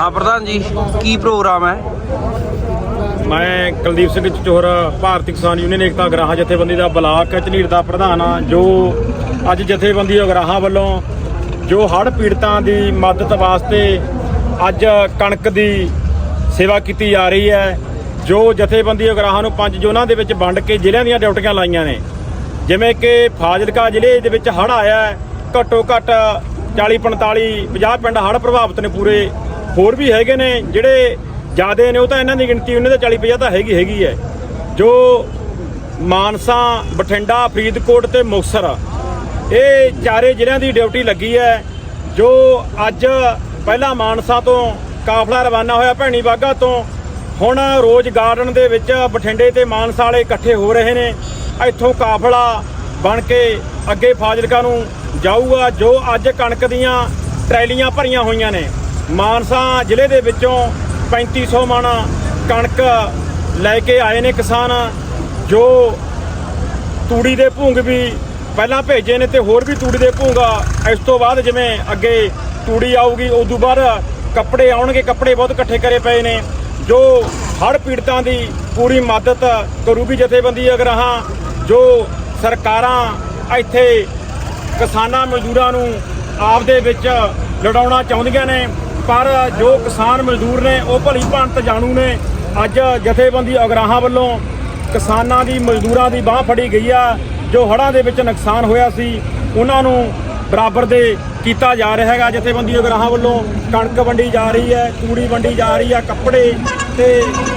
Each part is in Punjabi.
ਹਾਂ, ਪ੍ਰਧਾਨ ਜੀ, ਕੀ ਪ੍ਰੋਗਰਾਮ ਹੈ? ਮੈਂ ਕੁਲਦੀਪ ਸਿੰਘ ਚਚੋਰ ਭਾਰਤੀ ਕਿਸਾਨ ਯੂਨੀਅਨ ਏਕਤਾ ਗਰਾਹਾਂ ਜਥੇਬੰਦੀ ਦਾ ਬਲਾਕ ਝਨੀਰ ਦਾ ਪ੍ਰਧਾਨ ਆ ਜੋ ਅੱਜ ਜਥੇਬੰਦੀ ਗਰਾਹਾਂ ਵੱਲੋਂ ਜੋ ਹੜ੍ਹ ਪੀੜਤਾਂ ਦੀ ਮਦਦ ਵਾਸਤੇ ਅੱਜ ਕਣਕ ਦੀ ਸੇਵਾ ਕੀਤੀ ਜਾ ਰਹੀ ਹੈ, ਜੋ ਜਥੇਬੰਦੀ ਉਗਰਾਹਾਂ ਨੂੰ ਪੰਜ ਜ਼ੋਨਾਂ ਦੇ ਵਿੱਚ ਵੰਡ ਕੇ ਜ਼ਿਲ੍ਹਿਆਂ ਦੀਆਂ ਡਿਊਟੀਆਂ ਲਾਈਆਂ ਨੇ। ਜਿਵੇਂ ਕਿ ਫਾਜ਼ਿਲਕਾ ਜ਼ਿਲ੍ਹੇ ਦੇ ਵਿੱਚ ਹੜ੍ਹ ਆਇਆ ਘੱਟੋ ਘੱਟ 40 45 50 ਪਿੰਡ ਹੜ੍ਹ ਪ੍ਰਭਾਵਿਤ ਨੇ ਪੂਰੇ। ਹੋਰ ਵੀ ਹੈਗੇ ਨੇ ਜਿਹੜੇ ਜਿਆਦੇ ਨੇ, ਉਹ ਤਾਂ ਇਹਨਾਂ ਦੀ ਗਿਣਤੀ, ਉਹਨਾਂ ਦੇ 40 50 ਤਾਂ ਹੈਗੀ ਹੈਗੀ ਹੈ। ਜੋ ਮਾਨਸਾ, ਬਠਿੰਡਾ, ਫਰੀਦਕੋਟ ਤੇ ਮੁਕਤਸਰ ਇਹ ਚਾਰੇ ਜ਼ਿਲ੍ਹਿਆਂ ਦੀ ਡਿਊਟੀ ਲੱਗੀ ਹੈ। ਜੋ ਅੱਜ ਪਹਿਲਾਂ ਮਾਨਸਾ ਤੋਂ ਕਾਫਲਾ ਰਵਾਨਾ ਹੋਇਆ, ਭੈਣੀ ਬਾਗਾ ਤੋਂ, ਹੁਣ ਰੋਜ਼ ਗਾਰਡਨ ਦੇ ਵਿੱਚ ਬਠਿੰਡੇ ਤੇ ਮਾਨਸਾ ਵਾਲੇ ਇਕੱਠੇ ਹੋ ਰਹੇ ਨੇ। ਇੱਥੋਂ ਕਾਫਲਾ ਬਣ ਕੇ ਅੱਗੇ ਫਾਜ਼ਿਲਕਾ ਨੂੰ ਜਾਊਗਾ, ਜੋ ਅੱਜ ਕਣਕ ਦੀਆਂ ਟਰੈਲੀਆਂ ਭਰੀਆਂ ਹੋਈਆਂ ਨੇ। ਮਾਨਸਾ ਜ਼ਿਲ੍ਹੇ ਦੇ ਵਿੱਚੋਂ 3500 ਮਣ ਕਣਕ ਲੈ ਕੇ ਆਏ ਨੇ ਕਿਸਾਨ, ਜੋ ਤੂੜੀ ਦੇ ਭੂੰਗ ਵੀ ਪਹਿਲਾਂ ਭੇਜੇ ਨੇ ਤੇ ਹੋਰ ਵੀ ਤੂੜੀ ਦੇ ਭੂੰਗਾ ਇਸ ਤੋਂ ਬਾਅਦ ਜਿਵੇਂ ਅੱਗੇ ਤੂੜੀ ਆਊਗੀ, ਉਸ ਤੋਂ ਬਾਅਦ ਕੱਪੜੇ ਆਉਣਗੇ, ਕੱਪੜੇ ਬਹੁਤ ਇਕੱਠੇ ਕਰੇ ਪਏ ਨੇ। ਜੋ ਹੜ੍ਹ ਪੀੜਤਾਂ ਦੀ ਪੂਰੀ ਮਦਦ ਕਰੂਗੀ ਜਥੇਬੰਦੀ ਅਗਰਾਹਾਂ ਜੋ ਸਰਕਾਰਾਂ ਇੱਥੇ ਕਿਸਾਨਾਂ ਮਜ਼ਦੂਰਾਂ ਨੂੰ ਆਪਦੇ ਵਿੱਚ ਲੜਾਉਣਾ ਚਾਹੁੰਦੀਆਂ ਨੇ ਪਰ ਜੋ ਕਿਸਾਨ ਮਜ਼ਦੂਰ ਨੇ, ਉਹ ਭਲੀ ਭਾਂਤ ਜਾਣੂ ਨੇ, ਅੱਜ ਜਥੇਬੰਦੀ ਅਗਰਾਹਾਂ ਵੱਲੋਂ ਕਿਸਾਨਾਂ ਦੀ, ਮਜ਼ਦੂਰਾਂ ਦੀ ਬਾਹ ਫੜੀ ਗਈ ਆ, ਜੋ ਹੜ੍ਹਾਂ ਦੇ ਵਿੱਚ ਨੁਕਸਾਨ ਹੋਇਆ ਸੀ, ਉਹਨਾਂ ਨੂੰ ਬਰਾਬਰ ਦੇ ਕੀਤਾ ਜਾ ਰਿਹਾ ਹੈਗਾ। ਜਥੇਬੰਦੀ ਅਗਰਾਹਾਂ ਵੱਲੋਂ ਕਣਕ ਵੰਡੀ ਜਾ ਰਹੀ ਹੈ, ਤੂੜੀ ਵੰਡੀ ਜਾ ਰਹੀ ਹੈ, ਕੱਪੜੇ ਤੇ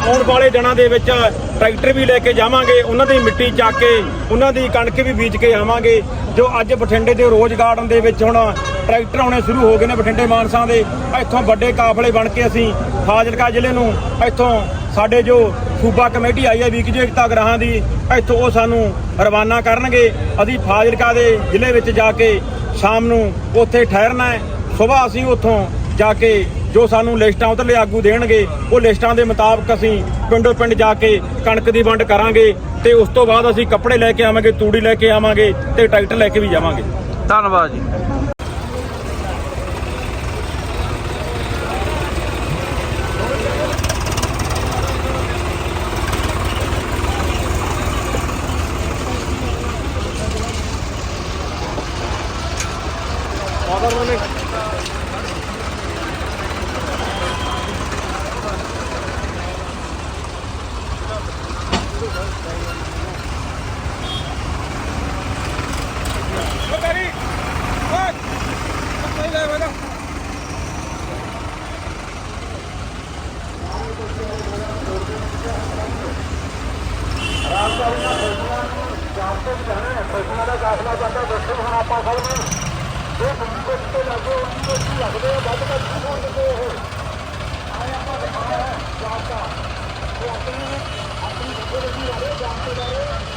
ਆਉਣ ਵਾਲੇ ਦਿਨਾਂ ਦੇ ਵਿੱਚ ਟਰੈਕਟਰ ਵੀ ਲੈ ਕੇ ਜਾਵਾਂਗੇ, ਉਹਨਾਂ ਦੀ ਮਿੱਟੀ ਚੱਕ ਕੇ, ਉਹਨਾਂ ਦੀ ਕਣਕ ਵੀ ਬੀਜ ਕੇ ਆਵਾਂਗੇ। ਜੋ ਅੱਜ ਬਠਿੰਡੇ ਦੇ ਰੋਜ਼ ਗਾਰਡਨ ਦੇ ਵਿੱਚ ਹੁਣ ਟਰੈਕਟਰ ਆਉਣੇ ਸ਼ੁਰੂ ਹੋ ਗਏ ਨੇ ਬਠਿੰਡੇ ਮਾਨਸਾ ਦੇ। ਇੱਥੋਂ ਵੱਡੇ ਕਾਫਲੇ ਬਣ ਕੇ ਅਸੀਂ ਫਾਜ਼ਿਲਕਾ ਜ਼ਿਲ੍ਹੇ ਨੂੰ ਇੱਥੋਂ ਸਾਡੇ ਜੋ ਸੂਬਾ ਕਮੇਟੀ ਆਈ ਹੈ ਵੀਕ ਏਕਤਾ ਗ੍ਰਾਹਾਂ ਦੀ, ਇੱਥੋਂ ਉਹ ਸਾਨੂੰ ਰਵਾਨਾ ਕਰਨਗੇ। ਅਸੀਂ ਫਾਜ਼ਿਲਕਾ ਦੇ ਜ਼ਿਲ੍ਹੇ ਵਿੱਚ ਜਾ ਕੇ ਸ਼ਾਮ ਨੂੰ ਉੱਥੇ ਠਹਿਰਨਾ ਹੈ। ਸਵੇਰ ਅਸੀਂ ਉੱਥੋਂ ਜਾ ਕੇ ਜੋ ਸਾਨੂੰ ਲਿਸਟਾਂ ਉਧਰਲੇ ਆਗੂ ਦੇਣਗੇ, ਉਹ ਲਿਸਟਾਂ ਦੇ ਮੁਤਾਬਕ ਅਸੀਂ ਪਿੰਡੋ ਪਿੰਡ ਜਾ ਕੇ ਕਣਕ ਦੀ ਵੰਡ ਕਰਾਂਗੇ ਤੇ ਉਸ ਤੋਂ ਬਾਅਦ ਅਸੀਂ ਕੱਪੜੇ ਲੈ ਕੇ ਆਵਾਂਗੇ, ਤੂੜੀ ਲੈ ਕੇ ਆਵਾਂਗੇ ਤੇ ਟਰੈਕਟਰ ਲੈ ਕੇ ਵੀ ਜਾਵਾਂਗੇ। ਧੰਨਵਾਦ ਜੀ। ਦਰਸ਼ਕ ਹੁਣ ਆਪਾਂ ਕਰਨਾ ਇਹ ਬੰਦੂਕ ਤੇ ਲੱਗੇ ਉਹਨਾਂ ਨੂੰ ਲੱਗਦੇ ਆ ਵੱਧ ਘੱਟ ਨਹੀਂ ਹੋਣ ਦਿੰਦੇ ਇਹ ਆਏ ਆਪਾਂ ਦੇਖਣਾ ਹੈ ਜਾਤਾ ਇਹ ਆਪਣੀ ਆਪਣੀ ਜਿਹੜੇ ਵੀ ਰਹੇ ਜਾਣਦੇ ਰਹੇ